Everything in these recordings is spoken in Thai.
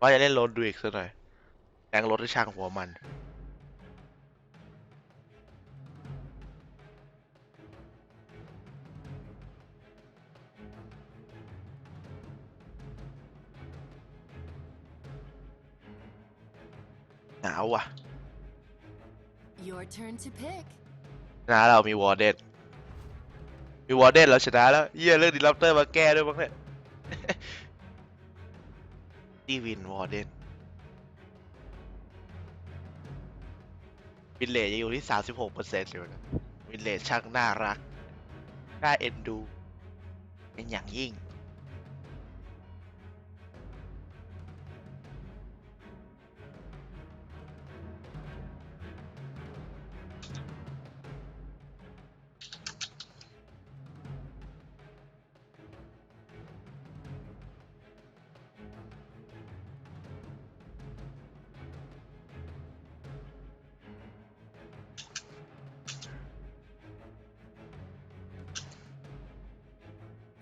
ว่าจะเล่นโรนดูอีกสักหน่อยแรงรถที่ช่างหัวมันหนาวว่ะ Your turn to pick. ชนะเรามีวอร์เดนมีวอร์เดนเราชนะแล้วเยี่ยเรื่องดิลัปเตอร์มาแก้ด้วยมั้งเนี่ย ดีวินวอร์เดนวินเลจยังอยู่ที่ 36เปอร์เซ็นต์อยู่นะวินเลจช่างน่ารัก น่าเอ็นดู เป็นอย่างยิ่ง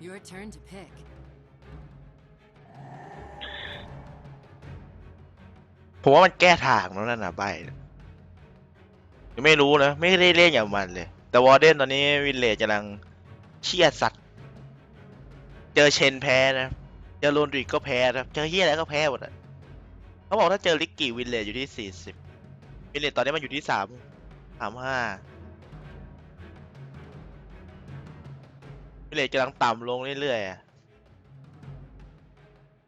Your turn to pick. ผมว่ามันแก้ทางแล้วนั่นนะใบยังไม่รู้นะ ไม่ได้เล่นอย่างมันเลย แต่วอร์เดนตอนนี้วินเลจกำลังเชียดสัตว์ เจอเชนแพ้นะเจอโรนดริกก็แพ้นะเจอเฮียอะไรก็แพ้หมดอะเขาบอกถ้าเจอลิกกี้วินเลจอยู่ที่สี่สิบวินเลจตอนนี้มันอยู่ที่สามสามห้า เลจกำลังต่ำลงเรื่อยๆอะ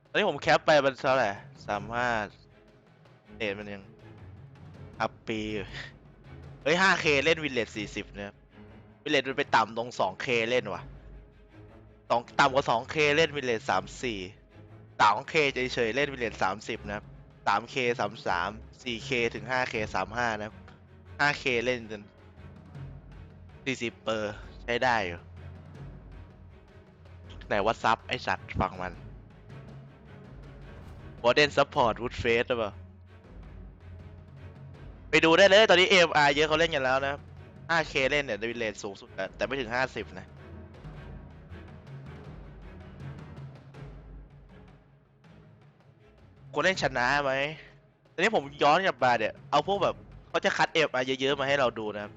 ตอนนี้ผมแคปไปมันเท่าไหร่สามห้าเดทมันยังอัพปีอยู่เฮ้ย 5K เล่นวินเลจ40 เนี่ย วินเลจมันไปต่ำตรง 2K เล่นว่ะสองต่ำกว่า 2K เล่นวินเลจ34 2K เฉยๆเล่นวินเลจ30 นะครับ 3K 33 4K ถึง 5K 35 นะครับ 5K เล่นจน40 เปอร์ ใช้ได้อยู่ ไหนวัดซับไอสัตว์ฟังมันวอร์เดนซัพพอร์ตวูดเฟสหรือเปล่าไปดูได้เลยตอนนี้ AMR เยอะเขาเล่นกันแล้วนะ 5K เล่นเนี่ยวิเลทสูงสุดแต่ไม่ถึง 50 นะควรเล่นชนะไหมตอนนี้ผมย้อนกลับมาเนี่ย เอาพวกแบบเขาจะคัด AMR เยอะๆ มาให้เราดูนะครับ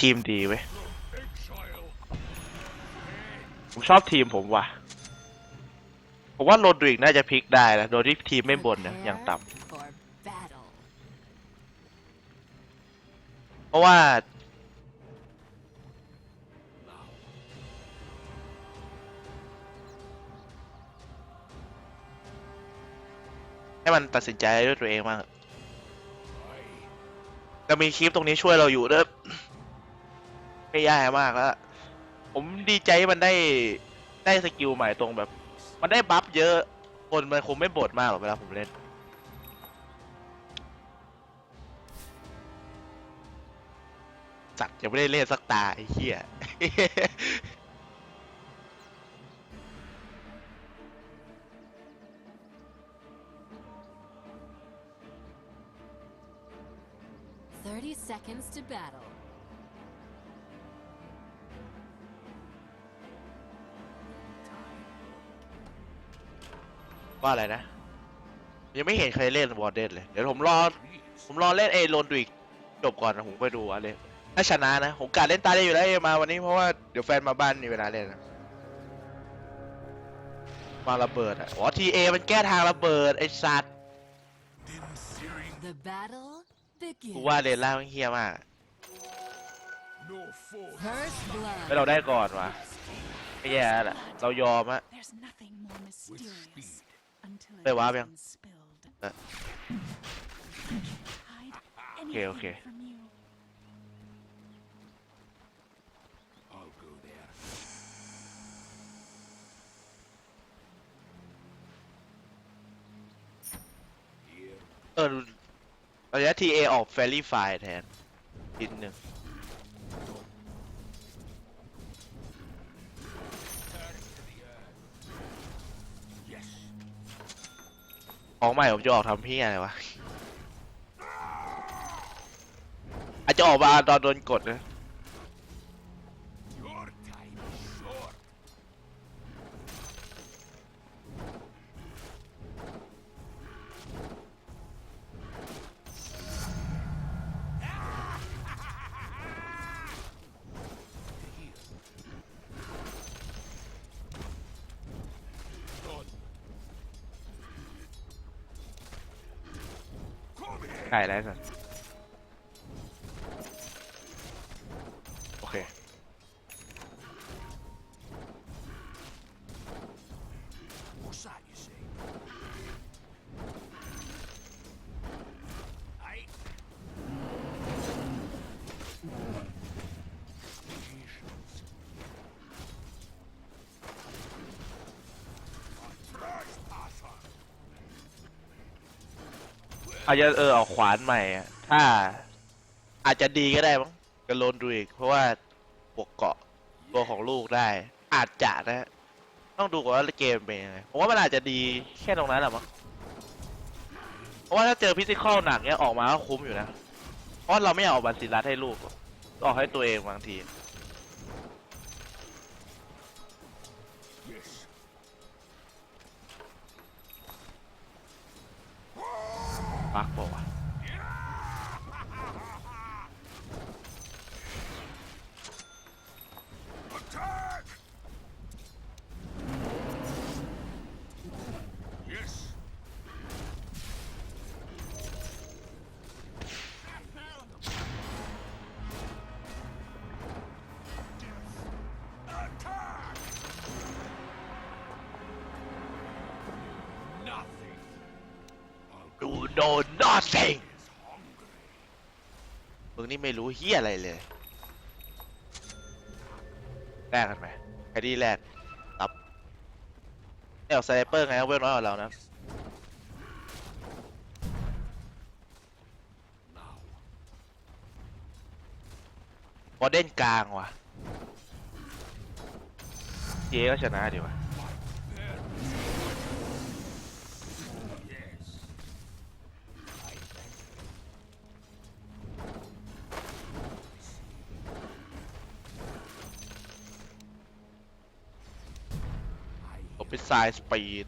ทีมดีเว้ย ผมชอบทีมผมว่ะ ผมว่าโรดริกน่าจะพลิกได้นะ โดยที่ทีมไม่บ่นนะอย่างต่ Prepare for battle. ำเพราะว่า ให้มันตัดสินใจด้วยตัวเองบ้างจะมีคลิปตรงนี้ช่วยเราอยู่เด้อ ไม่ยากมากแล้ว ผมดีใจมันได้ได้สกิลใหม่ตรงแบบ มันได้บัฟเยอะ คนมันคงไม่บ่นมากหรอกเวลาผมเล่น สัตว์ยังไม่ได้เล่นสักตา ไอ้เหี้ย 30 seconds to battle. ว่าอะไรนะ ยังไม่เห็นใครเล่นวอร์เดนเลย เดี๋ยวผมรอ ผมรอเล่นเอโรนดูอีกจบก่อนนะผมไปดูอะไรถ้าชนะนะผมกาเล่นตาได้อยู่แล้วเอมาวันนี้เพราะว่าเดี๋ยวแฟนมาบ้านมีเวลาเล่นนะมาระเบิดอะอ๋อทีเอมันแก้ทางระเบิดไอ้สัตว์ The battle กูว่าเลน begins. ล่างมันเฮี้ยมาก No force. First ไม่เรา blood. ได้ก่อนวะไม่แย่แล้วแหละเรายอมอะ There's nothing more mysterious until it Wait, has what happened? been spilled. Uh. Hide Okay, anything okay. from you. I'll go there. เออตอนนี้ทีเอออกแฟรี่ไฟแทนนิดหนึ่ง ของใหม่ผมจะออกทำพี่อะไรวะอาจจะออกมาตอนโดนกดนะ ไก่ อาจจะเออเอาขวานใหม่อะถ้า อาจจะดีก็ได้มั้งกระโลนดูอีก เพราะว่าปกเกาะตัวของลูกได้ อาจจะนะ ต้องดูก่อนว่าเกมเป็นยังไงผมว่ามันอาจจะดีแค่ตรงนั้นแหละมั้งเพราะว่าถ้าเจอพิซิคอลหนักเนี้ยออกมาก็คุ้มอยู่นะ เพราะเราไม่อยากออกบัตรศิลัดให้ลูกหรอกออกให้ตัวเองบางที งนี่ไม่รู้เฮียอะไรเลยแลกกันไหมใครดีแลกรับเนี่เอาสไนเปอร์ไงเวลน้อยกว่าเรานะ Now. บอเด่นกลางว่ะเจก็ชนะดีว่ะ ตบไปซายสปีด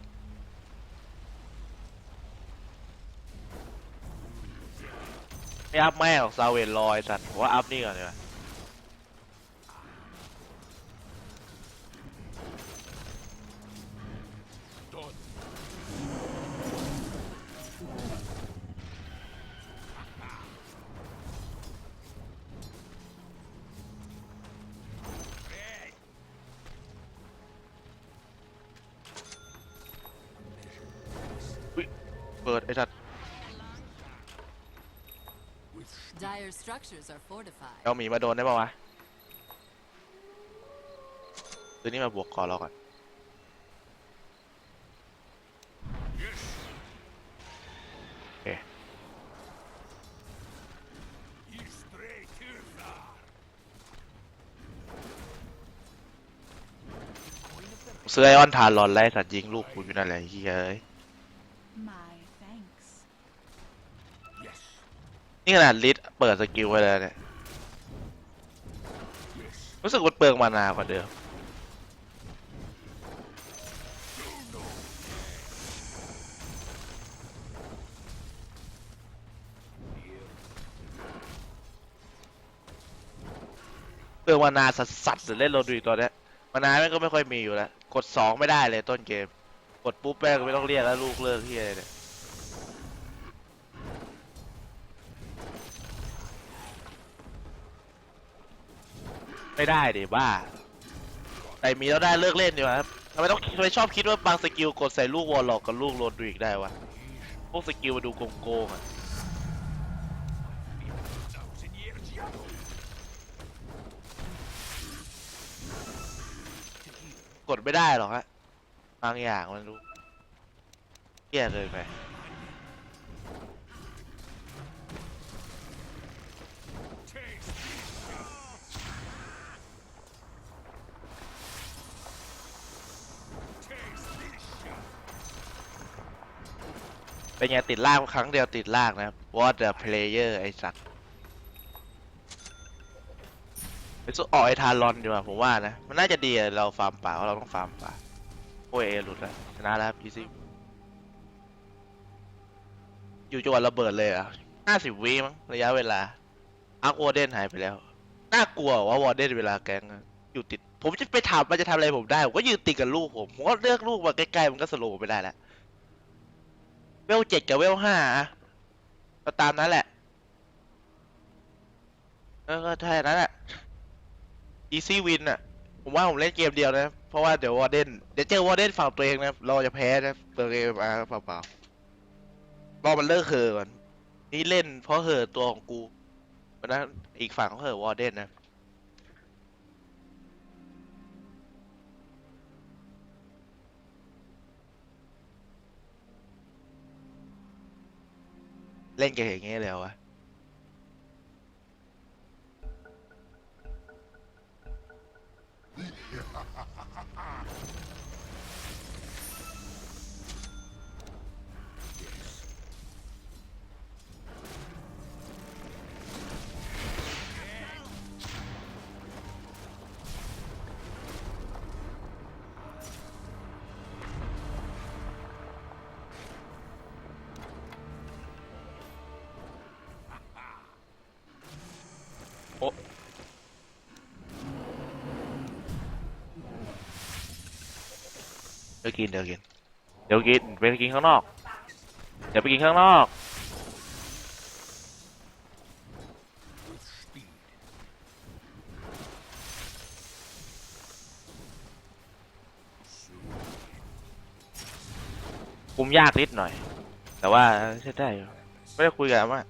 ไปอัพแม่ของซาเวนลอยสัตว์ผมว่าอัพนี่ก่อนเลย structures are fortified. เอาหมีมาโดนได้ป่าวะตัวนี้มาบวกก่อนเราก่อน yes. โอเค You stray too far. ซื้อไอออนทานรอนไล่สัตว์ยิงลูกกูอยู่นั่นแหละเฮ้ยเอ้ย นี่ขนาดลิสเปิดสกิลไว้แล้วเนี่ย รู้สึกมันเปลืองมานากว่าเดิม เปลืองมานาสัสๆหรือเล่นโรดูอีตอนเนี้ยมานาแม่งก็ไม่ค่อยมีอยู่แล้ว กดสองไม่ได้เลยต้นเกม กดปุ๊บแม่งก็ไม่ต้องเรียกแล้วลูกเลิกที่อะไรเนี่ย ไม่ได้ดิบ้าแต่มีแล้วได้เลิกเล่นดีกว่าครับทำไมต้องทำไมชอบคิดว่าบางสกิลกดใส่ลูกวอลล็อกกับลูกโรดริกได้วะพวกสกิลมาดูโกงๆอะกดไม่ได้หรอกฮะบางอย่างมันรู้เหี้ยเลยไป เป็นไงติดลากครั้งเดียวติดลากนะครับ What the player ไอสัตว์ไปสู้ออกไอทารอนดีกว่าผมว่านะ มันน่าจะดีเราฟาร์มป่าเพราะเราต้องฟาร์มป่าโอ้ยเอหลุดแล้วชนะแล้วครับพีซีอยู่จังหวัดระเบิดเลยอะห้าสิบวิมั้งระยะเวลาอาร์ควอร์เดนหายไปแล้ว น่ากลัวว่าวอร์เดนเวลาแกงอยู่ติด ผมจะไปถามมันจะทำอะไรผมได้ ผมก็ยืนติดกับลูกผม ผมก็เลือกลูกมาใกล้ๆ มันก็สโลว์ไปได้แล้ว เวลเจ็ดกับเวลห้าอะก็ตามนั้นแหละเออก็แค่นั้นแหละ easy win อะ ผมว่าผมเล่นเกมเดียวนะ เพราะว่าเดี๋ยววอร์เดนเดี๋ยวเจอวอร์เดนฝั่งตัวเองนะ เราจะแพ้นะตัวเองมาเปล่าๆรอมันเลิกเห่อก่อน นี่เล่นเพราะเห่อตัวของกูเพราะนั้นอีกฝั่งเขาเห่อวอร์เดนนะ เล่นเกมอย่างเงี้ยเลยวะ ดี๋ยวกินเดี๋ยวกินเดี๋ยวกินไปกินข้างนอกเดี๋ยวไปกินข้างนอกคุมยากนิดหน่อย แต่ว่าใช้ได้อยู่ไม่ได้คุยกันว่า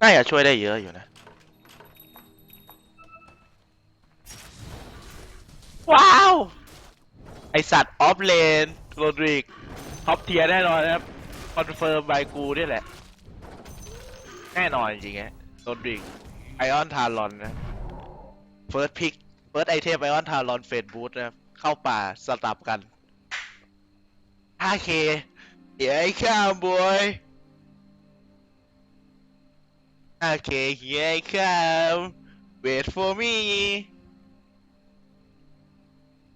น่าจะช่วยได้เยอะอยู่นะ ว้าว ไอสัตว์ออฟเลนโรดริกท็อปเทียร์แน่นอนนะครับ คอนเฟิร์มบายกูนี่แหละ แน่นอนจริงๆฮะโรดริกไอออนทารอนนะเฟิร์สพิกเฟิร์สไอเทมไอออนทารอนเฟดบูธนะครับ เข้าป่าสตับกัน 5K เดี๋ยวไอ้ข้ามบอย Okay, here I come. Wait for me.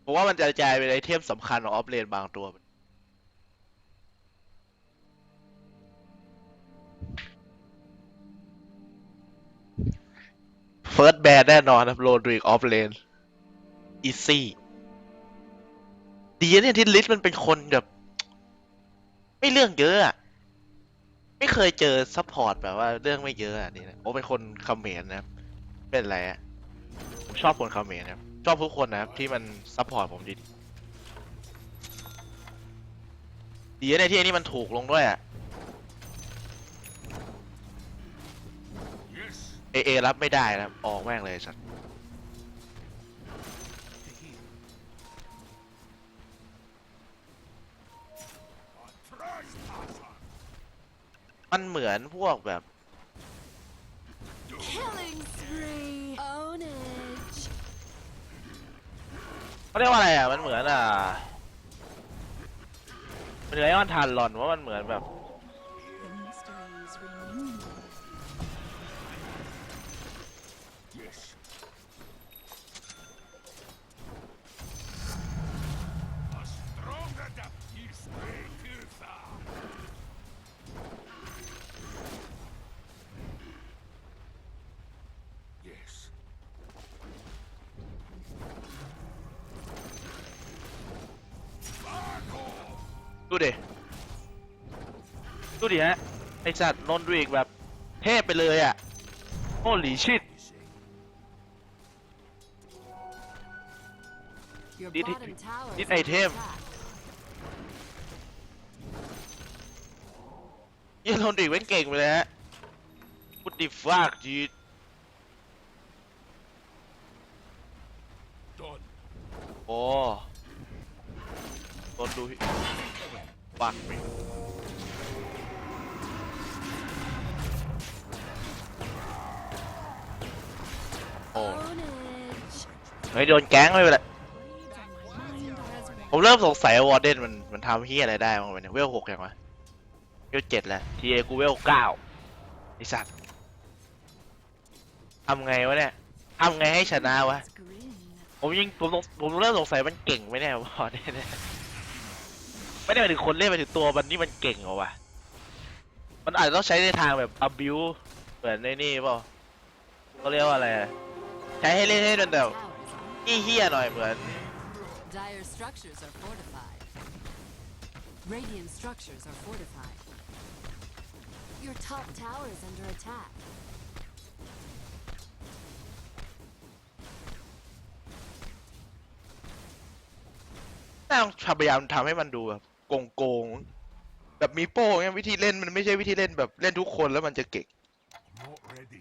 ผมว่ามันจะกระจายเป็นไอเทมสำคัญของออฟเลนบางตัว เฟิร์สแบนแน่นอนครับโรดริกออฟเลนอีซี่ดีเนี่ยที่ลิสต์มันเป็นคนแบบ ไม่เรื่องเยอะอะ ไม่เคยเจอซัพพอร์ตแบบว่าเรื่องไม่เยอะอะนี่นะโอ้เป็นคนคอมเขมนนะครับ เป็นไรอะผมชอบคนคอมเขมนนะครับ ชอบทุกคนนะครับที่มันซัพพอร์ตผมดีดีนะเนี่ยที่อันนี้มันถูกลงด้วยอะ Yes. เอเอรับไม่ได้นะครับออกแม่งเลยสัตว์ มันเหมือนพวกแบบ Killing spree. Ownage. เขาเรียกว่าอะไรอะ มันเหมือนอะมันเหมือนไอออนทานลอนว่ามันเหมือนแบบ ดิ ดูดิฮะ ไอสัตว์นนท์ดูอีกแบบ เทพไปเลยอะโอ้หลีชิด Your Did it- bottom tower did is under item. attack. ยี่นนท์ดูอีกเป็นเก่งไปเลยฮะพุดดิฟากจี เฮ้ยโดนแก๊งไม่เป็นไรผมเริ่มสงสัยวอร์เดนมันมันทำเฮียอะไรได้บ้างวะเนี่ยเวลหกยังวะเวลเจ็ดแล้วทีเอกูเวลเก้าไอสัตว์ทำไงวะเนี่ยทำไงให้ชนะวะผมยิงผมสงผมเริ่มสงสัยมันเก่งไหมเนี่ยวอร์เดนไม่ได้หมายถึงคนเล่นหมายถึงตัวมันนี่มันเก่งเหรอวะมันอาจจะต้องใช้ในทางแบบ abuse เหมือนในนี่เปล่าเขาเรียกว่าอะไรอะ ใช้ให้เล่นให้มันแบบ Towers are- อี้เฮียหน่อยเหมือน Dire structures are fortified. Radiant structures are fortified. Your top tower is under attack. ต้องพยายามทำให้มันดูแบบโกงๆแบบมีโป้เงี้ยวิธีเล่นมันไม่ใช่วิธีเล่นแบบเล่นทุกคนแล้วมันจะเก่ง Not ready.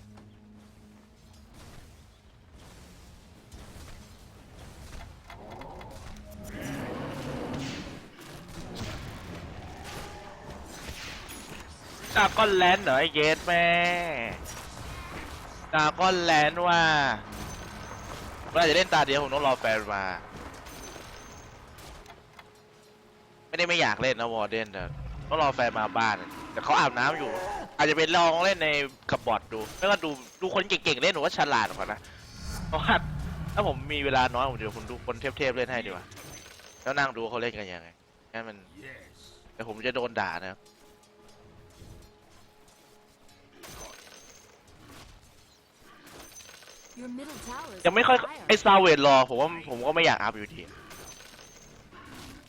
ดาก้อนแลนด์เหรอไอเยสแม่ดาก้อนแลนด์ว่าเร่จะเล่นตาเดียวผมต้องรอแฟนมา ไม่ได้ไม่อยากเล่นนะวอร์เดนแต่ต้องรอแฟนมาบ้าน แต่เขาอาบน้ำอยู่ อาจจะเป็นลองเล่นในกับบอทดูไม่ก็ดูดูคนเก่งๆเล่นหนูว่าฉลาดกว่านะเพราะว่าถ้าผมมีเวลาน้อยผมเดี๋ยวผมดูคนเทพๆเล่นให้ดีกว่าแล้วนั่งดูเขาเล่นกันยังไงงั้นมัน Yes. เดี๋ยวผมจะโดนด่านะครับ ยังไม่ค่อย under fire. ไอ้ซาเวดรอผมว่าผมก็ไม่อยากอัพอยู่ดี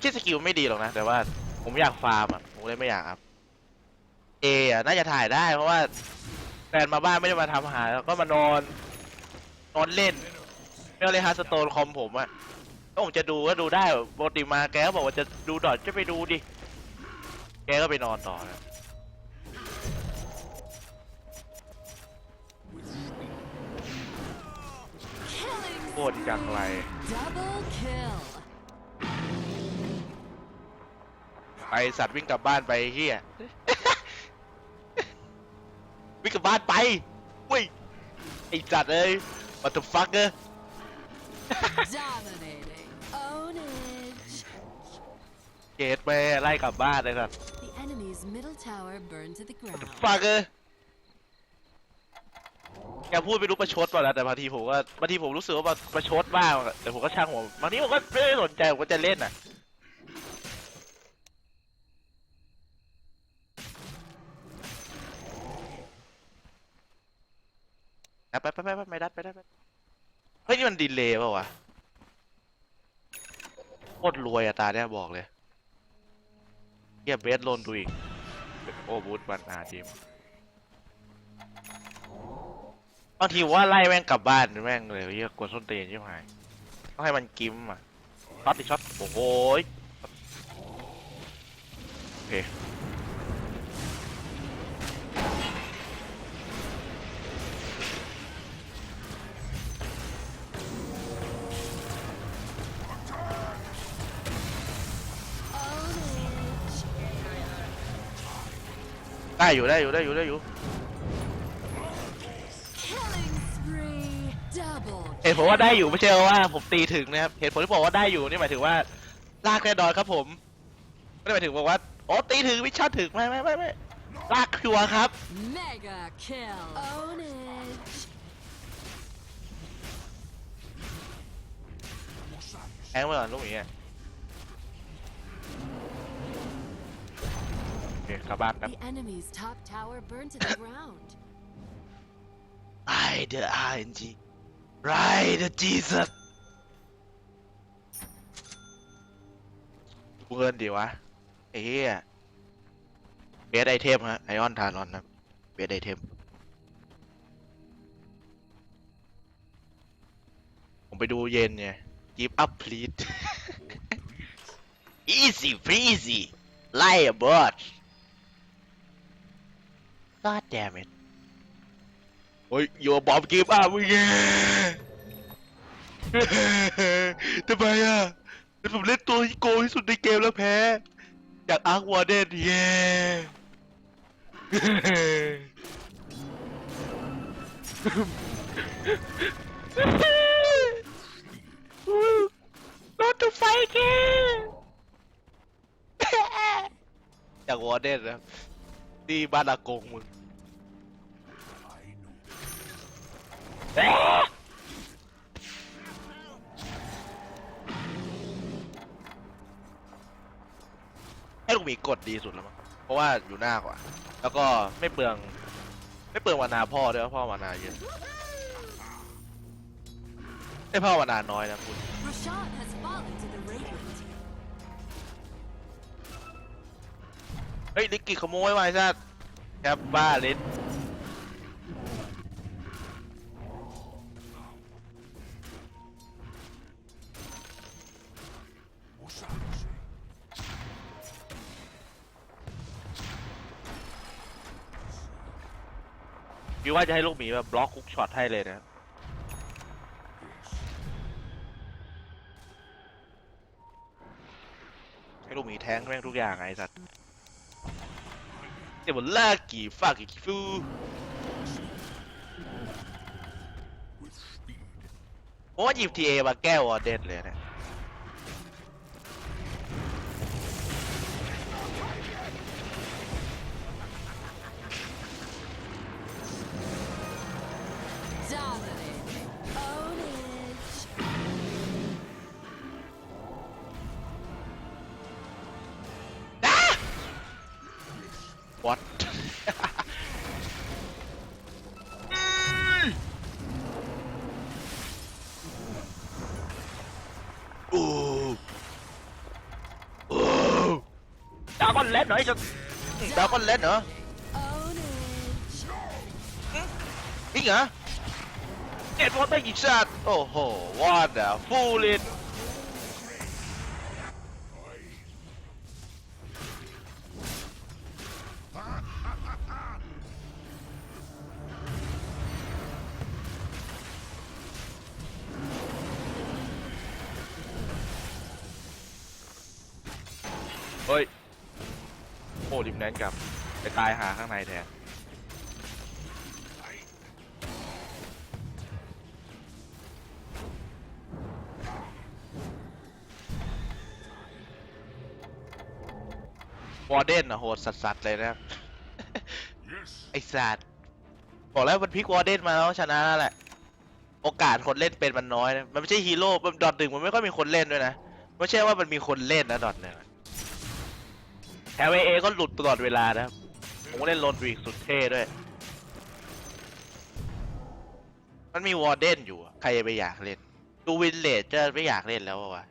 ที่สกิลไม่ดีหรอกนะ แต่ว่าผมอยากฟาร์มอะผมเลยไม่อยากอัพเออะน่าจะถ่ายได้เพราะว่าแฟนมาบ้านไม่ได้มาทำอาหารแล้วก็มานอนนอนเล่นไม่เอาเลยฮาร์สโตนคอมผมอะถ้าผมจะดูก็ดูได้ปกติมาแกก็บอกว่าจะดูดอทจะไปดูดิแกก็ไปนอนต่อนะ โคตรจังไร double kill. ไปสัตว์วิ่งกลับบ้านไปไอ้เฮีย วิ่งกลับบ้านไปอุ้ยไอสัตว์เอ้ย what the fuck เออ Dominating. Ownage. เกตไปไล่กลับบ้านเลยสัตว์ The enemy's middle tower burned to the what the ground. fuck เออ แกพูดไม่รู้ประชดป่ะนะแต่บางทีผมก็บางทีผมรู้สึกว่ามันประชดบ้างแต่ผมก็ช่างหัวบางทีผมก็ไม่ได้สนใจผมก็จะเล่นอะอะไปไปไปไปไม่ดัดไปได้ไปเฮ้ยนี่มันดีเลย์เปล่าวะโคตรรวยอะตาเนี่ยบอกเลยเฮียเบสโลนดูอีกโอ้บูธบันอาทีม บางทีว่าไล่แม่งกลับบ้านแม่งเลยเฮียกดส้นเตีนใช่ไหมต้องให้มันกิมอะช็อตติช็อตโอ้โหยโอเคได้อยู่ได้อยู่ได้อยู่ได้อยู่ ตุผลว่าได้อยู่ไม่ใช่ว่าผมตีถึงนะครับเหตุผลที่บอกว่าได้อยู่นี่หมายถึงว่าลากแน่นอนครับผมไม่ได้หมายถึงบอกว่าโอ้ตีถึงวิชั่นถึงไม่ไม่ไม่ไม่ลากชัวร์ครับ mega kill. Ownage. แทงไปก่อนลูกหมีอะโอเคกลับบ้านครับ The enemy's top tower burned to the ground. I the RNG Right the Jesus เบื่อนดีวะไอ้เหี้ยเบสไอเทมฮะไอออนทารอนครับเบสไอเทม ผมไปดูเย็นไง Give up please Easy breezy Lie a bird God damn it โอ้ยโยบอมกิฟต์อะมึงไงทำไมอะแล้วผมเล่นตัวที่โกงที่สุดในเกมแล้วแพ้ จากอาร์ควอร์เดนเย้ Not to fight again จากวอร์เดนนะที่บ้านอากงมึง ให้ลูกหมีกดดีสุดแล้วมั้ง เพราะว่าอยู่หน้ากว่า แล้วก็ไม่เปลือง ไม่เปลืองวานาพ่อด้วยเพราะพ่อวานาเยอะไอ้พ่อวานาน้อยนะคุณ Rashad has fallen to the Radiant. เฮ้ยลิกกี้ขโมยไว้ซะแคปบ้าลิส ว่าจะให้ลูกหมีแบบบล็อกคุกช็อตให้เลยนะ ให้ลูกหมีแทงแม่งทุกอย่างไอ้สัตว์เดี๋ยวมันลากกี่ฝากกี่ฟู With speed. โอ้หยิบทีเอมาแก้วอเดนเลยเนี่ย เล็ดเหรอ Ownage. จริงเหรอเอ็ดวอตได้กี่ชาติโอ้โหว่าดอะฟูลิน ตายหาข้างในแทนวอร์เดนอะโหดสัสๆเลยนะครับ Yes. ไอ้สัตว์บอกแล้วมันพลิกวอร์เดนมาแล้วชนะแล้วแหละ โอกาสคนเล่นเป็นมันน้อยนะ มันไม่ใช่ฮีโร่มันดอทหนึ่งมันไม่ค่อยมีคนเล่นด้วยนะ ไม่ใช่ว่ามันมีคนเล่นนะดอทหนึ่งแอลเอก็หลุดตลอดเวลานะครับ ผมก็เล่นโลนดริกสุดเท่ด้วย มันมีวอร์เดนอยู่อะใครจะไปอยากเล่น ดูวินเลจจะไม่อยากเล่นแล้วอะวะ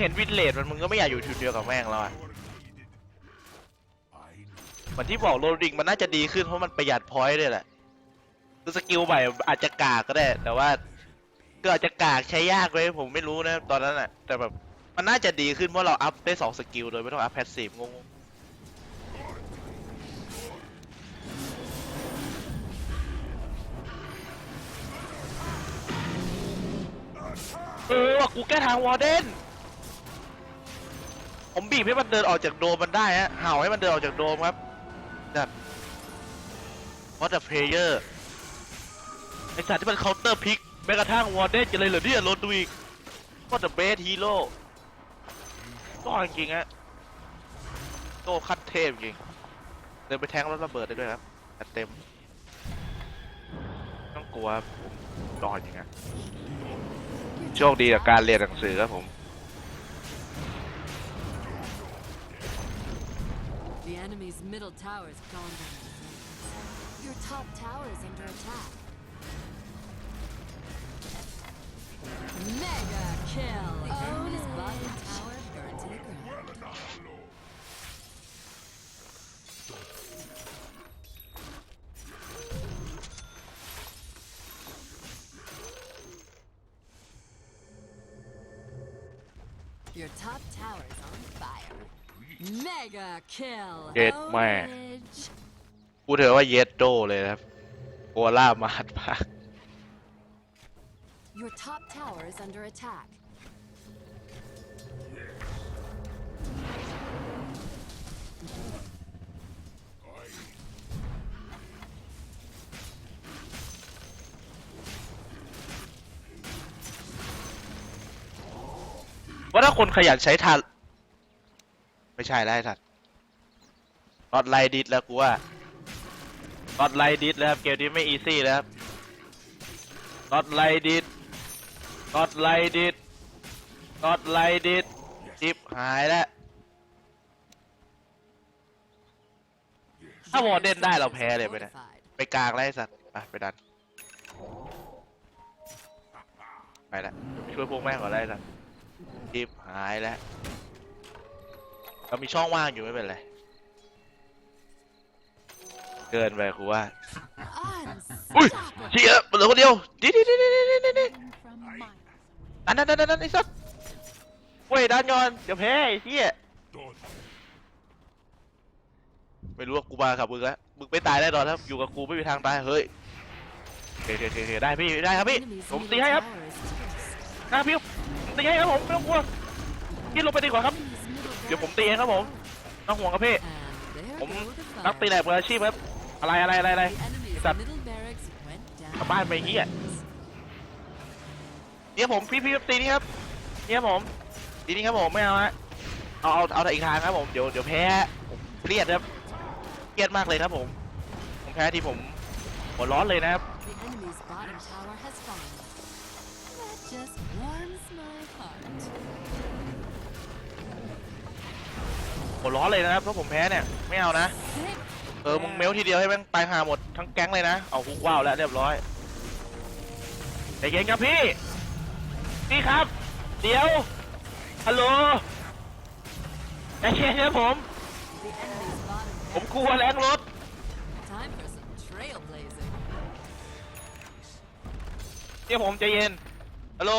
เห็นวินเลจมันมึงก็ไม่อยากอยู่ทีมเดียวกับแม่งแล้วอะเหมือนที่บอกโรลดิงมันน่าจะดีขึ้นเพราะมันประหยัดพอยต์ด้วยแหละคือสกิลใหม่อาจจะกากก็ได้ แต่ว่าก็อาจจะกากใช้ยากเลยผมไม่รู้นะ ตอนนั้นแหละแต่แบบ มันน่าจะดีขึ้นเพราะเราอัพได้สองสกิลโดยไม่ต้องอัพแพสซีฟงงเออว่ะกูแก้ทางวอร์เดน ผมบีบให้มันเดินออกจากโดมมันได้ฮะเห่าให้มันเดินออกจากโดมครับจัด What a player ไอสัตว์ที่มันเคาน์เตอร์พิกแม้กระทั่งวอร์เดนจะเลยเหรอเนี่ยโรนดูอีก What a best hero ก็จริงๆฮะโตขั้นเทพจริง เดินไปแทงรถระเบิดได้ด้วยครับจัดเต็ม ต้องกลัวครับผมรอดอย่างเงี้ยโชคดีกับการเรียนหนังสือครับผม The enemy's middle tower is gone down in flames. Your top tower is under attack. Mega kill! The enemy's bottom tower Your top tower is on fire. Mega kill! เจ็ดแม่ Ownage. พูดเถอะว่าเยสโดเลยนะครับโกล่ามาดมาก Your top tower is under attack. ว่าถ้าคนขยันใช้ทันไม่ใช่ได้ทันนอตไลดิดแล้วกูว่านอตไลดิดแล้วครับเกมนี้ไม่อีซี่แล้วครับนอตไลดิดนอตไลดิดนอตไลดิดจิบหายแล้วถ้าวอร์เดนได้เราแพ้เลยไปเนี่ยไปกลางแล้วไอ้สัตว์ไปไปดันไปละช่วยพวกแม่งก่อนได้สัตว์ จิบหายแล้วเรามีช่องว่างอยู่ไม่เป็นไร เกินไปครูว่า อุ้ย Unstoppable. เชี่ยเหลือคนเดียวดิดิดิดิดิดิดิ from miles. อันนั้นอันนั้นอันนั้นไอ้สัตว์เว้ยดันยอนเดี๋ยวแพ้ไอ้เหี้ย Done. ไม่รู้ว่ากูมากับมึงแล้วมึงไม่ตายแน่นอนครับอยู่กับกูไม่มีทางตายเฮ้ยโอเคโอเคโอเคได้พี่ได้ครับพี่ Enemy's ผม middle ตีให้ครับ tower is toast. นะพี่ผม ตีให้ครับผมไม่ต้องกลัวพี่ลงไปดีกว่าครับ Enemy's middle เดี๋ยวผม barracks ตีเองครับผม is น้องห่วงครับพี่ And there ผม go the นักตีแหลก fire. มืออาชีพครับ อะไรอะไรอะไรอะไร The enemy's Stop. middle barracks went down. กลับบ้านไปเหี้ยเนี่ยผมพี่พี่ตีนี่ครับ เนี่ยผมตีนี่ครับผมไม่เอาฮะเอาเอาเอาแต่อีกทางครับผมเดี๋ยวเดี๋ยวแพ้ผมเครียดครับเครียดมากเลยครับผม ผมแพ้ที่ผมหัวร้อนเลยนะครับ The enemy's bottom tower has fallen. That just warms หัวร้อนเลยนะครับเพราะผมแพ้เนี่ยไม่เอานะเออมึงเมลทีเดียวให้แม่งตายหาหมดทั้งแก๊งเลยนะเอาฮุกว้าวแล้วเรียบร้อยใจเย็นครับพี่พี่ครับ เดี๋ยวฮัลโหลใจเย็นครับผม ผมกลัวแรงรถ Time for some trailblazing. เดี๋ยวผมใจเย็นฮัลโหล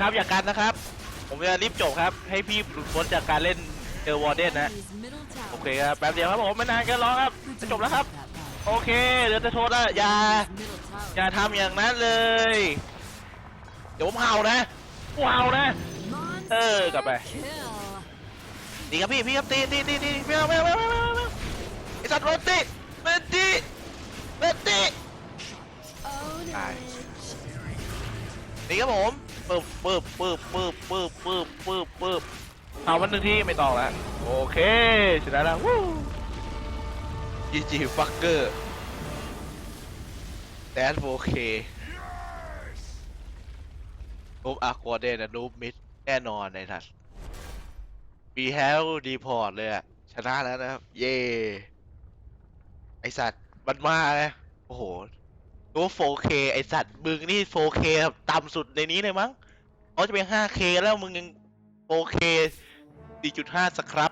ครับอย่ากันนะครับ ผมจะรีบจบครับ ให้พี่หลุดพ้นจากการเล่นเจอวอร์เดนนะ Enemy's middle tower โอเคครับแป๊บเดียวครับผมไม่นานเกันรอครับ Who จะจบแล้วครับ didn't that โอเคเดี๋ยวจะโทษนะอย่า bad? Middle tower อย่าทำอย่างนั้นเลย เดี๋ยวผมเห่านะกูเห่านะ Monster เออกลับไป kill. ตีครับพี่พี่ครับตีตีตีตีไม่เอาไม่เอาไม่เอาไม่เอาไม่เอาไอ้สัตว์โรตีเมนตีเมนตี Ownage. ตีครับผม ปึ๊บปึ๊บปึ๊บปึ๊บปึ๊บปึ๊บปึ๊บปึ๊บเอาวันหนึ่งที่ไม่ต้องแล้วโอเคชนะแล้ววู้จีจีฟักเกอร์แดนโอเคนูบอาควาเดนนูบมิดแน่นอนในทันปีแฮลดีพอร์ตเลยอะชนะแล้วนะครับ เย่ไอสัตว์มันมาไงโอ้โห โอ้ 4K ไอสัตว์มึงนี่ 4K แบบต่ำสุดในนี้เลยมั้งเขาจะเป็น 5K แล้วมึงยัง 4K 4.5 สครับ